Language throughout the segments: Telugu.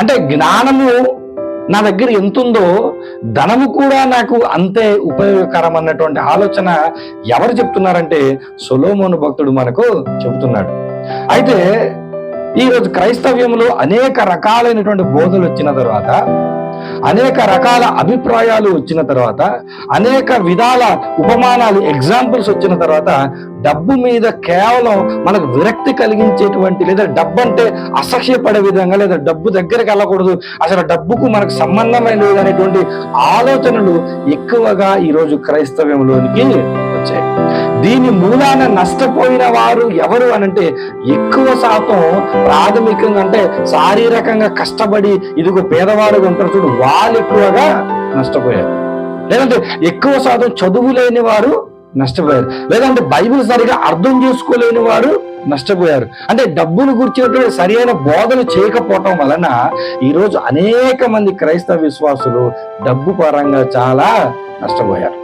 అంటే జ్ఞానము నా దగ్గర ఎంత ఉందో ధనము కూడా నాకు అంతే ఉపయోగకరం అన్నటువంటి ఆలోచన ఎవరు చెప్తున్నారంటే సొలోమోను భక్తుడు మనకు చెబుతున్నాడు. అయితే ఈరోజు క్రైస్తవ్యంలో అనేక రకాలైనటువంటి బోధలు వచ్చిన తర్వాత అనేక రకాల అభిప్రాయాలు వచ్చిన తర్వాత అనేక విధాల ఉపమానాలు ఎగ్జాంపుల్స్ వచ్చిన తర్వాత డబ్బు మీద కేవలం మనకు విరక్తి కలిగించేటువంటి లేదా డబ్బు అంటే అసహ్యపడే విధంగా లేదా డబ్బు దగ్గరికి వెళ్ళకూడదు అసలు డబ్బుకు మనకు సంబంధమే లేదనేటువంటి ఆలోచనలు ఎక్కువగా ఈరోజు క్రైస్తవ్యంలోనికి వచ్చాయి. దీని మూలాన నష్టపోయిన వారు ఎవరు అనంటే ఎక్కువ శాతం ప్రాథమికంగా అంటే శారీరకంగా కష్టపడి ఇదిగో పేదవారుగా ఉంటారు చూడు వాళ్ళు ఎక్కువగా నష్టపోయారు. లేదంటే ఎక్కువ శాతం చదువు లేని వారు నష్టపోయారు. లేదంటే బైబిల్ సరిగా అర్థం చేసుకోలేని వారు నష్టపోయారు. అంటే డబ్బును గుర్చినటువంటి సరైన బోధన చేయకపోవటం వలన ఈరోజు అనేక మంది క్రైస్తవ విశ్వాసులు డబ్బు పరంగా చాలా నష్టపోయారు.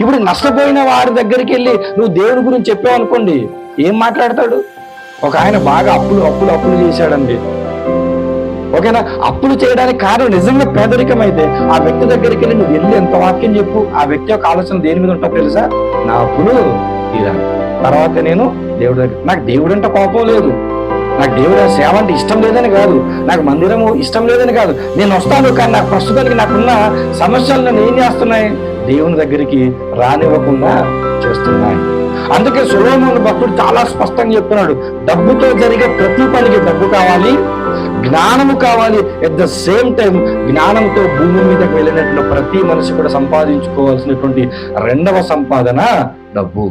ఇప్పుడు నష్టపోయిన వారి దగ్గరికి వెళ్ళి నువ్వు దేవుని గురించి చెప్పావు అనుకోండి ఏం మాట్లాడతాడు? ఒక ఆయన బాగా అప్పులు అప్పులు అప్పులు చేశాడండి. ఓకేనా? అప్పులు చేయడానికి కారణం నిజంగా పేదరికం అయితే ఆ వ్యక్తి దగ్గరికి వెళ్ళి నువ్వు వెళ్ళి ఎంత వాక్యం చెప్పు ఆ వ్యక్తి యొక్క ఆలోచన దేని మీద ఉంటావు తెలుసా? నా అప్పులు ఇలా. తర్వాత నేను దేవుడి దగ్గర నాకు దేవుడు అంటే కోపం లేదు. నాకు దేవుడు ఆ సేవ అంటే ఇష్టం లేదని కాదు. నాకు మందిరము ఇష్టం లేదని కాదు. నేను వస్తాను కానీ నాకు ప్రస్తుతానికి నాకున్న సమస్యలు నన్ను ఏం చేస్తున్నాయి? దేవుని దగ్గరికి రానివ్వకుండా చేస్తున్నాయి. అందుకే సులోమోను భక్తుడు చాలా స్పష్టంగా చెప్తున్నాడు డబ్బుతో జరిగే ప్రతి పనికి డబ్బు కావాలి జ్ఞానము కావాలి. ఎట్ ద సేమ్ టైం జ్ఞానంతో భూమి మీదకి వెళ్ళినట్లు ప్రతి మనిషి కూడా సంపాదించుకోవాల్సినటువంటి రెండవ సంపాదన డబ్బు.